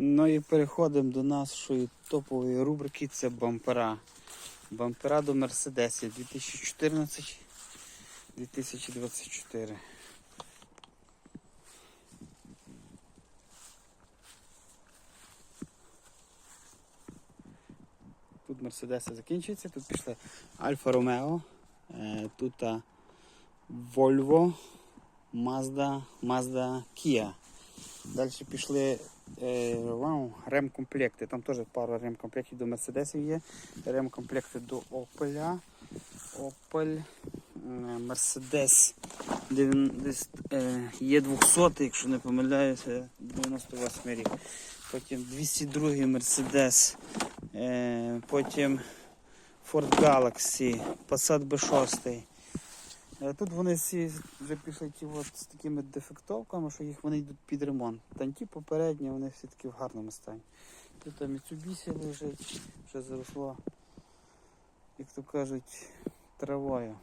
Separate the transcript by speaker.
Speaker 1: Ну і переходимо до нашої топової рубрики це бампера. Бампера до Мерседесів 2014-2024. Тут Мерседеси закінчуються, тут пішли Альфа Ромео, е, тут а, Volvo, Mazda, Mazda Kia. Далі пішли е, вау, ремкомплекти. Там теж пару ремкомплектів до Мерседесів є. Ремкомплекти до Opel. Opel, е, Mercedes десь, е, є 200, якщо не помиляюся, 98 рік. Потім 202 Mercedes, е, потім Ford Galaxy, Passat B6. Е, Тут вони всі вже пішли ті от з такими дефектовками, що їх вони йдуть під ремонт. Та попередні, вони всі такі в гарному стані. Тут там Mitsubishi лежить, вже заросло, як то кажуть, травою.